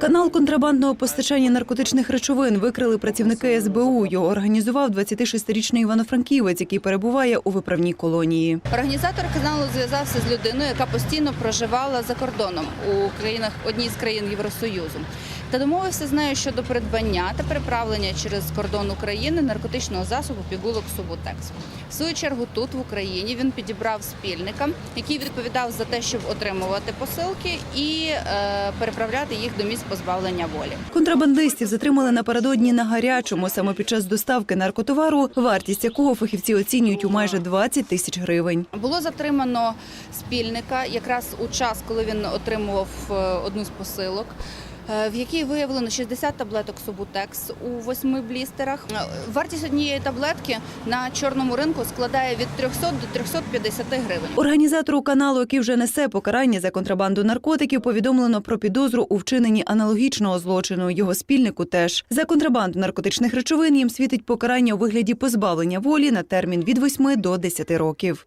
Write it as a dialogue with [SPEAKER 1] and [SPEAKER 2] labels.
[SPEAKER 1] Канал контрабандного постачання наркотичних речовин викрили працівники СБУ. Його організував 26-річний івано-франківець, який перебуває у виправній колонії.
[SPEAKER 2] Організатор каналу зв'язався з людиною, яка постійно проживала за кордоном у країнах одній з країн Євросоюзу, та домовився з нею щодо придбання та переправлення через кордон України наркотичного засобу пігулок Субутекс. В свою чергу тут в Україні він підібрав спільника, який відповідав за те, щоб отримувати посилки і е, переправляти їх до місць позбавлення волі.
[SPEAKER 1] Контрабандистів затримали напередодні на гарячому, саме під час доставки наркотовару, вартість якого фахівці оцінюють у майже 20 тисяч гривень.
[SPEAKER 2] Було затримано спільника якраз у час, коли він отримував е, одну з посилок. Е, В якій виявлено 60 таблеток Субутекс у восьми блістерах. Е, Вартість однієї таблетки на чорному ринку складає від 300 до 350 гривень.
[SPEAKER 1] Організатору каналу, який вже несе покарання за контрабанду наркотиків, повідомлено про підозру у вчиненні аналогічного злочину. Його спільнику теж за контрабанду наркотичних речовин їм світить покарання у вигляді позбавлення волі на термін від 8 до 10 років.